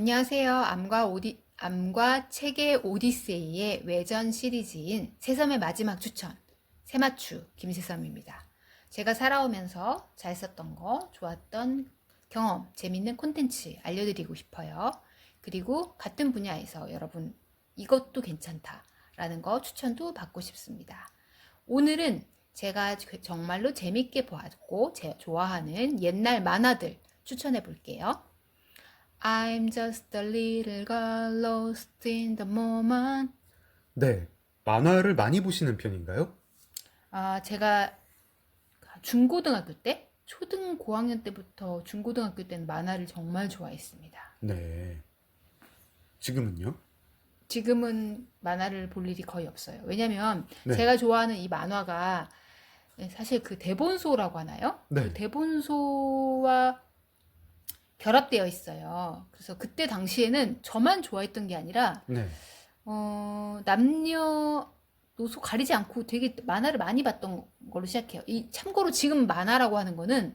안녕하세요. 암과 오디, 암과 책의 오디세이의 외전 시리즈인 새섬의 마지막 추천, 새맞추 김새섬입니다. 제가 살아오면서 잘 썼던 거, 좋았던 경험, 재밌는 콘텐츠 알려드리고 싶어요. 그리고 같은 분야에서 여러분 이것도 괜찮다라는 거 추천도 받고 싶습니다. 오늘은 제가 정말로 재밌게 보았고 제 좋아하는 옛날 만화들 추천해 볼게요. I'm just a little girl lost in the moment. 네, 만화를 많이 보시는 편인가요? 아, 제가 중고등학교 때, 초등 고학년 때부터 중고등학교 때는 만화를 정말 좋아했습니다. 네. 지금은요? 지금은 만화를 볼 일이 거의 없어요. 왜냐면 네. 제가 좋아하는 이 만화가 사실 그 대본소라고 하나요? 네. 그 대본소와 결합되어 있어요. 그래서 그때 당시에는 저만 좋아했던 게 아니라 네. 어, 남녀 노소 가리지 않고 되게 만화를 많이 봤던 걸로 시작해요. 이 참고로 지금 만화라고 하는 거는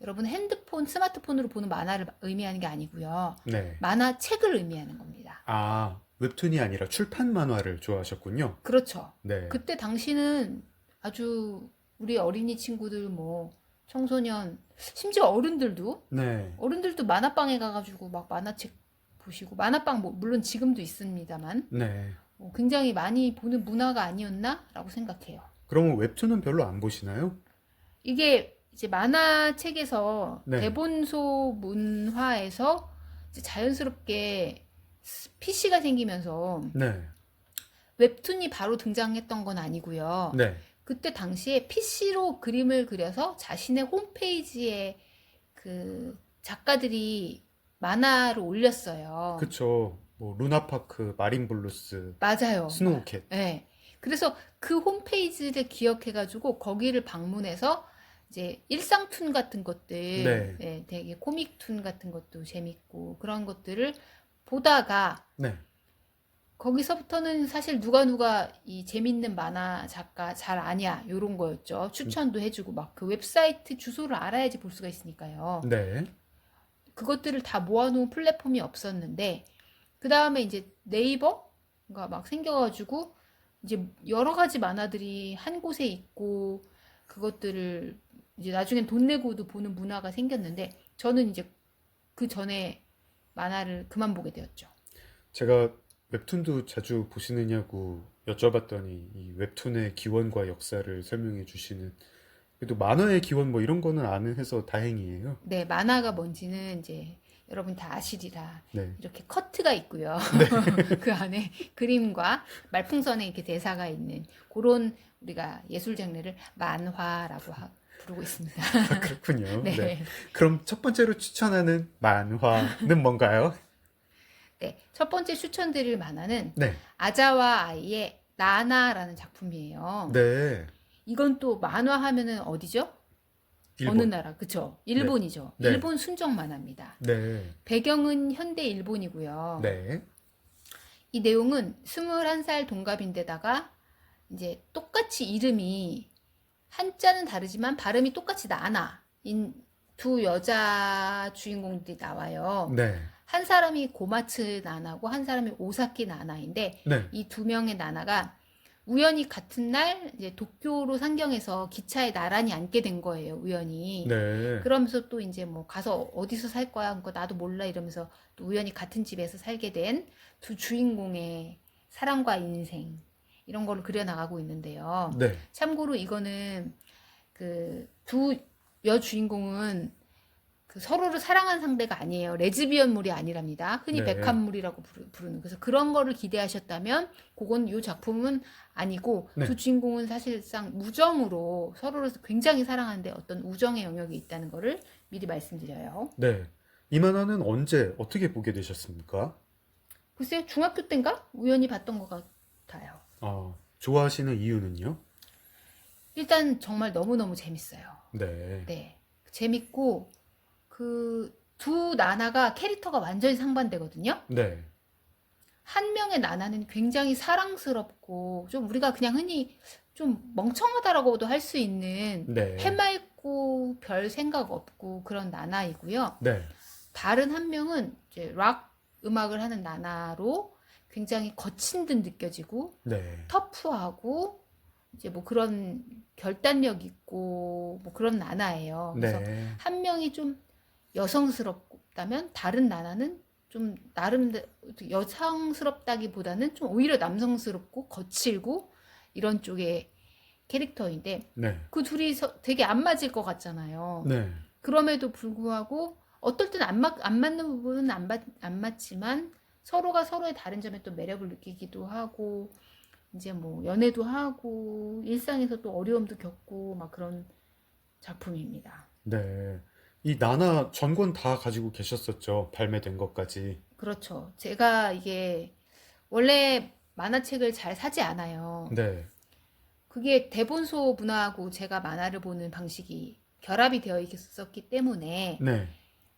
여러분 핸드폰, 스마트폰으로 보는 만화를 의미하는 게 아니고요. 네. 만화 책을 의미하는 겁니다. 아, 웹툰이 아니라 출판 만화를 좋아하셨군요. 그렇죠. 네. 그때 당시는 아주 우리 어린이 친구들 뭐 청소년 심지어 어른들도 네. 어른들도 만화방에 가가지고 막 만화책 보시고 만화방 뭐 물론 지금도 있습니다만 네. 어, 굉장히 많이 보는 문화가 아니었나라고 생각해요. 그러면 웹툰은 별로 안 보시나요? 이게 이제 만화책에서 네. 대본소 문화에서 자연스럽게 PC가 생기면서 네. 웹툰이 바로 등장했던 건 아니고요. 네. 그때 당시에 PC로 그림을 그려서 자신의 홈페이지에 그 작가들이 만화를 올렸어요. 그쵸. 뭐, 루나파크, 마린블루스, 맞아요. 스노우캣. 네. 그래서 그 홈페이지를 기억해가지고 거기를 방문해서 이제 일상툰 같은 것들, 네. 예, 되게 코믹툰 같은 것도 재밌고 그런 것들을 보다가 네. 거기서부터는 사실 누가 누가 이 재밌는 만화 작가 잘 아냐 요런 거였죠. 추천도 해주고 막 그 웹사이트 주소를 알아야지 볼 수가 있으니까요. 네. 그것들을 다 모아놓은 플랫폼이 없었는데 그 다음에 이제 네이버가 막 생겨가지고 이제 여러 가지 만화들이 한 곳에 있고 그것들을 이제 나중엔 돈 내고도 보는 문화가 생겼는데 저는 이제 그 전에 만화를 그만 보게 되었죠. 제가 웹툰도 자주 보시느냐고 여쭤봤더니 이 웹툰의 기원과 역사를 설명해 주시는 그래도 만화의 기원 뭐 이런 거는 아는 해서 다행이에요. 네, 만화가 뭔지는 이제 여러분 다 아시리라. 네. 이렇게 커트가 있고요. 그 안에 그림과 말풍선에 이렇게 대사가 있는 그런 우리가 예술 장르를 만화라고 하- 부르고 있습니다. 아, 그렇군요. 네. 네. 네. 그럼 첫 번째로 추천하는 만화는 뭔가요? 첫 번째 추천드릴 만화는 네. 아자와 아이의 나나라는 작품이에요. 네. 이건 또 만화 하면은 어디죠? 일본. 어느 나라? 그쵸? 일본이죠. 네. 일본 순정 만화입니다. 네. 배경은 현대 일본이고요. 네. 이 내용은 21살 동갑인데다가 이제 똑같이 이름이 한자는 다르지만 발음이 똑같이 나나인 두 여자 주인공들이 나와요. 네. 한 사람이 고마츠 나나고 한 사람이 오사키 나나인데 네. 이 두 명의 나나가 우연히 같은 날 이제 도쿄로 상경해서 기차에 나란히 앉게 된 거예요. 우연히. 네. 그러면서 또 이제 뭐 가서 어디서 살 거야? 그거 나도 몰라 이러면서 또 우연히 같은 집에서 살게 된 두 주인공의 사랑과 인생 이런 거를 그려 나가고 있는데요. 네. 참고로 이거는 그 두 여주인공은 그 서로를 사랑한 상대가 아니에요. 레즈비언물이 아니랍니다. 흔히 네. 백합물이라고 부르- 부르는. 그래서 그런 거를 기대하셨다면 그건 이 작품은 아니고 네. 두 주인공은 사실상 우정으로 서로를 굉장히 사랑하는데 어떤 우정의 영역이 있다는 거를 미리 말씀드려요. 네. 이 만화는 언제 어떻게 보게 되셨습니까? 글쎄요, 중학교 때인가? 우연히 봤던 것 같아요. 어, 좋아하시는 이유는요? 일단 정말 너무너무 재밌어요. 네. 네. 재밌고, 그, 두 나나가 캐릭터가 완전히 상반되거든요. 네. 한 명의 나나는 굉장히 사랑스럽고, 좀 우리가 그냥 흔히 좀 멍청하다라고도 할 수 있는 네. 해맑고 별 생각 없고 그런 나나이고요. 네. 다른 한 명은 이제 락 음악을 하는 나나로 굉장히 거친 듯 느껴지고 네. 터프하고 이제 뭐 그런 결단력 있고 뭐 그런 나나예요. 그래서 네. 한 명이 좀 여성스럽다면 다른 나나는 좀 나름 여성스럽다기보다는 좀 오히려 남성스럽고 거칠고 이런 쪽의 캐릭터인데 네. 그 둘이 서- 되게 안 맞을 것 같잖아요. 네. 그럼에도 불구하고 어떨 때는 안, 맞, 안 맞는 부분은 안, 맞, 안 맞지만 서로가 서로의 다른 점에 또 매력을 느끼기도 하고 이제 뭐 연애도 하고 일상에서 또 어려움도 겪고 막 그런 작품입니다. 네. 이 나나 전권 다 가지고 계셨었죠. 발매된 것까지. 그렇죠. 제가 이게 원래 만화책을 잘 사지 않아요. 네. 그게 대본소 문화하고 제가 만화를 보는 방식이 결합이 되어 있었기 때문에 네.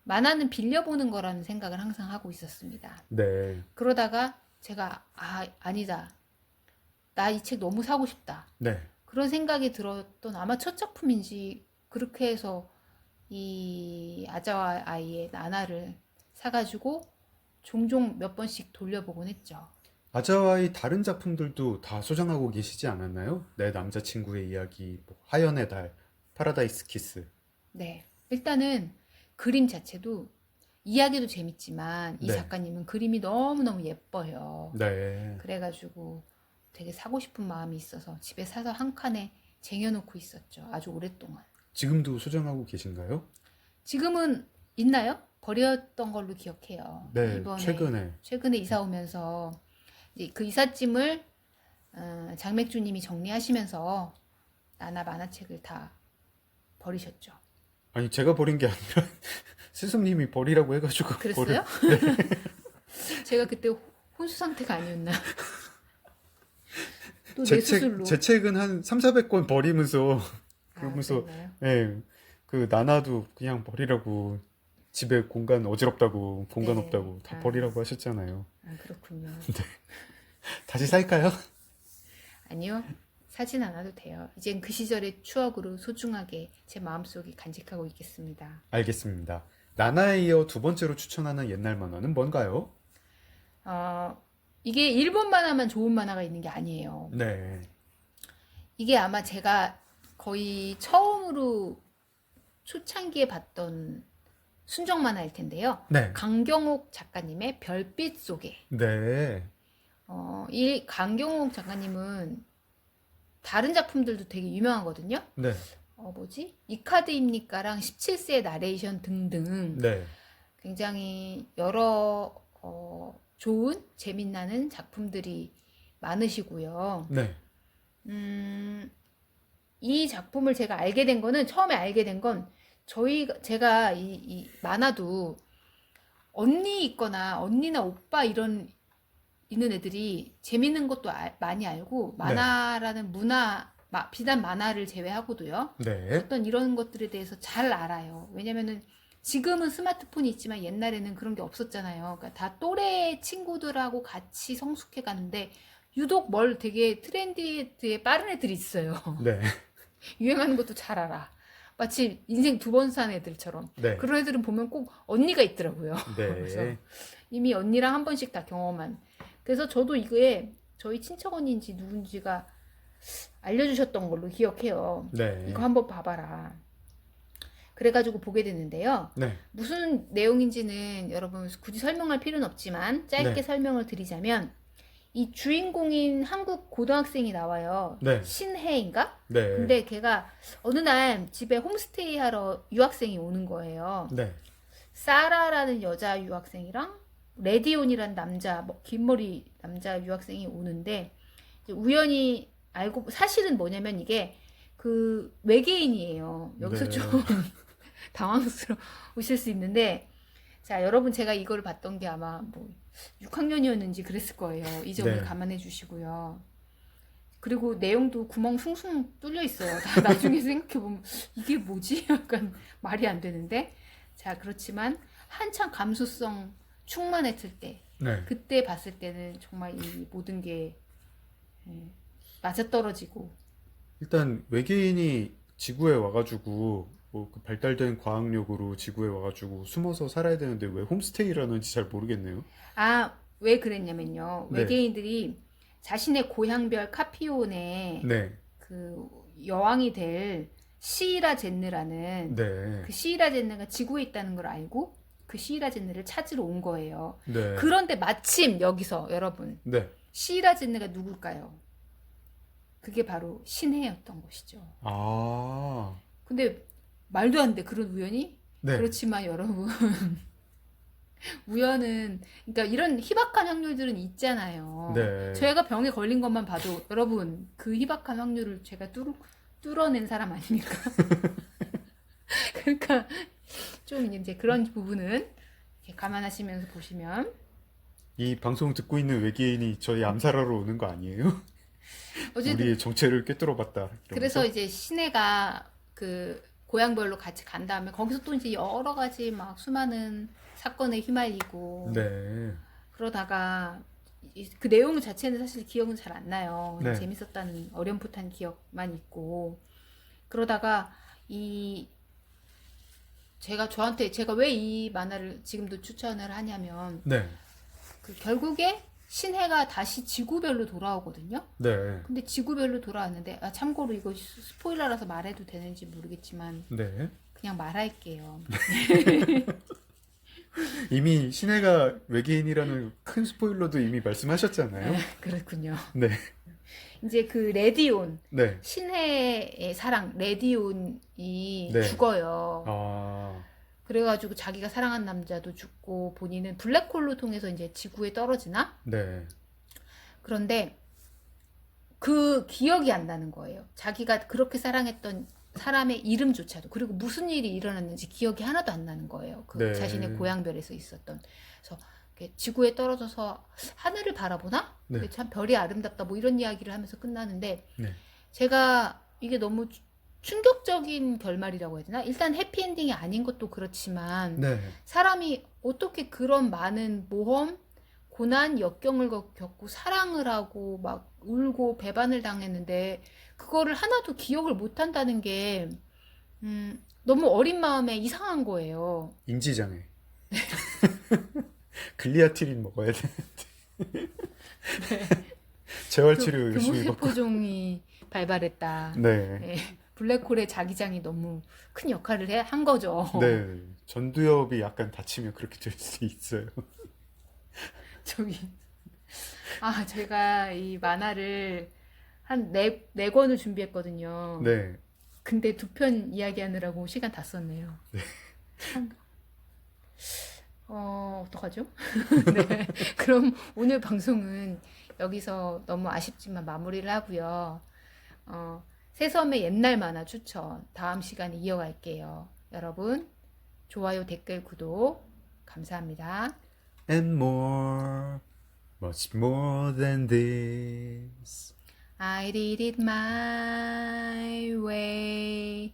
만화는 빌려보는 거라는 생각을 항상 하고 있었습니다. 네. 그러다가 제가 아 아니다. 나 이 책 너무 사고 싶다. 네. 그런 생각이 들었던 아마 첫 작품인지 그렇게 해서 이 아자와 아이의 나나를 사가지고 종종 몇 번씩 돌려보곤 했죠. 아자와의 다른 작품들도 다 소장하고 계시지 않았나요? 내 남자친구의 이야기, 뭐 하연의 달, 파라다이스 키스. 네. 일단은 그림 자체도 이야기도 재밌지만 이 네. 작가님은 그림이 너무너무 예뻐요. 네. 그래가지고 되게 사고 싶은 마음이 있어서 집에 사서 한 칸에 쟁여놓고 있었죠. 아주 오랫동안. 지금도 소장하고 계신가요? 지금은 있나요? 버렸던 걸로 기억해요. 네. 이번에 최근에. 최근에 이사 오면서 이제 그 이삿짐을 어, 장맥주님이 정리하시면서 나나 만화책을 다 버리셨죠. 아니, 제가 버린 게 아니라 스승님이 버리라고 해가지고 그랬어요? 제가 그때 혼수 상태가 아니었나? 또 내. 책, 제 책은 한 3, 400권 버리면서 아, 그러면서 그랬나요? 예, 그 나나도 그냥 버리라고 집에 공간 어지럽다고 공간 네. 없다고 다 아. 버리라고 하셨잖아요. 아, 그렇군요. 다시 살까요? 아니요. 사진 않아도 돼요. 이젠 그 시절의 추억으로 소중하게 제 마음속에 간직하고 있겠습니다. 알겠습니다. 나나에 이어 두 번째로 추천하는 옛날 만화는 뭔가요? 어, 이게 일본 만화만 좋은 만화가 있는 게 아니에요. 네. 이게 아마 제가 거의 처음으로 초창기에 봤던 순정 만 화일 텐데요. 네. 강경옥 작가님의 별빛 속에. 네. 어, 이 강경옥 작가님은 다른 작품들도 되게 유명하거든요. 네. 어, 뭐지? 이 카드입니까랑 17세 나레이션 등등 네. 굉장히 여러 어, 좋은 재미나는 작품들이 많으시고요. 네. 음, 이 작품을 제가 알게 된 거는 처음에 알게 된 건 저희 제가 이, 이 만화도 언니 있거나 언니나 오빠 이런 있는 애들이 재밌는 것도 알- 많이 알고 만화라는 문화 마- 비단 만화를 제외하고도요. 네. 어떤 이런 것들에 대해서 잘 알아요. 왜냐면은 지금은 스마트폰이 있지만 옛날에는 그런 게 없었잖아요. 그러니까 다 또래 친구들하고 같이 성숙해 가는데 유독 뭘 되게 트렌디에 빠른 애들이 있어요. 네. 유행하는 것도 잘 알아. 마치 인생 두 번 산 애들처럼. 네. 그런 애들은 보면 꼭 언니가 있더라고요. 그래서 네. 이미 언니랑 한 번씩 다 경험한. 그래서 저도 이거에 저희 친척 언니인지 누군지가 알려주셨던 걸로 기억해요. 네. 이거 한번 봐봐라. 그래가지고 보게 됐는데요. 네. 무슨 내용인지는 여러분 굳이 설명할 필요는 없지만 짧게 네. 설명을 드리자면 이 주인공인 한국 고등학생이 나와요. 네. 신혜인가? 네. 근데 걔가 어느 날 집에 홈스테이 하러 유학생이 오는 거예요. 네. 사라라는 여자 유학생이랑 레디온이라는 남자 뭐, 긴 머리 남자 유학생이 오는데 우연히 알고 사실은 뭐냐면 이게 그 외계인이에요. 여기서 네. 좀 당황스러우실 수 있는데 자 여러분 제가 이걸 봤던 게 아마 뭐 6학년이었는지 그랬을 거예요. 이 점을 네. 감안해 주시고요. 그리고 내용도 구멍 숭숭 뚫려 있어요. 다 나중에 생각해 보면 이게 뭐지? 약간 말이 안 되는데 자 그렇지만 한창 감수성 충만했을 때 네. 그때 봤을 때는 정말 이 모든 게 맞아떨어지고 일단 외계인이 지구에 와가지고 뭐 그 발달된 과학력으로 지구에 와가지고 숨어서 살아야 되는데 왜 홈스테이를 하는지 잘 모르겠네요. 아, 왜 그랬냐면요. 네. 외계인들이 자신의 고향별 카피온의 네, 그 여왕이 될 시이라 젠느라는 네, 그 시이라 젠느가 지구에 있다는 걸 알고 그 시이라 젠느를 찾으러 온 거예요. 네, 그런데 마침 여기서 여러분 네. 시이라 젠느가 누굴까요? 그게 바로 신해였던 것이죠. 아, 근데 말도 안 돼. 그런 우연이? 네, 그렇지만 여러분 우연은 그러니까 이런 희박한 확률들은 있잖아요. 네. 제가 병에 걸린 것만 봐도 여러분 그 희박한 확률을 제가 뚫, 뚫어낸 사람 아닙니까? 그러니까 좀 이제 그런 부분은 이렇게 감안하시면서 보시면 이 방송 듣고 있는 외계인이 저희 암살하러 오는 거 아니에요? 우리의 정체를 꿰뚫어봤다. 이러면서? 그래서 이제 시내가 그 고향별로 같이 간 다음에 거기서 또 이제 여러 가지 막 수많은 사건에 휘말리고 네, 그러다가 이- 그 내용 자체는 사실 기억은 잘 안 나요. 네. 재밌었다는 어렴풋한 기억만 있고 그러다가 이 제가 저한테 제가 왜 이 만화를 지금도 추천을 하냐면 네, 그 결국에 신해가 다시 지구별로 돌아오거든요. 네, 근데 지구별로 돌아왔는데 아 참고로 이거 스- 스포일러라서 말해도 되는지 모르겠지만 네. 그냥 말할게요. 이미 신혜가 외계인이라는 큰 스포일러도 이미 말씀하셨잖아요. 그렇군요. 네, 이제 그 레디온 네. 신해의 사랑 레디온이 네. 죽어요. 아, 그래가지고 자기가 사랑한 남자도 죽고 본인은 블랙홀로 통해서 이제 지구에 떨어지나? 네, 그런데 그 기억이 안 나는 거예요. 자기가 그렇게 사랑했던 사람의 이름조차도 그리고 무슨 일이 일어났는지 기억이 하나도 안 나는 거예요. 그 네. 자신의 고향별에서 있었던. 그래서 지구에 떨어져서 하늘을 바라보나? 네. 참 별이 아름답다 뭐 이런 이야기를 하면서 끝나는데 네. 제가 이게 너무 추- 충격적인 결말이라고 해야 되나? 일단 해피엔딩이 아닌 것도 그렇지만 네, 사람이 어떻게 그런 많은 모험, 고난, 역경을 겪- 겪고 사랑을 하고 막 울고 배반을 당했는데 그거를 하나도 기억을 못 한다는 게 음, 너무 어린 마음에 이상한 거예요. 인지장애. 글리아티린 먹어야 되는데. 재활 치료 열심히 받고. 교무세포종이 발발했다. 네, 네, 블랙홀의 자기장이 너무 큰 역할을 해, 한 거죠. 네. 전두엽이 약간 다치면 그렇게 될 수 있어요. 저기 아 제가 이 만화를 한 네 네 권을 준비했거든요. 네, 근데 두 편 이야기하느라고 시간 다 썼네요. 한- 어 어떡하죠? 네 그럼 오늘 방송은 여기서 너무 아쉽지만 마무리를 하고요. 어 새섬의 옛날 만화 추천 다음 시간에 이어갈게요. 여러분 좋아요 댓글 구독 감사합니다. and more, much more than this. I did it my way.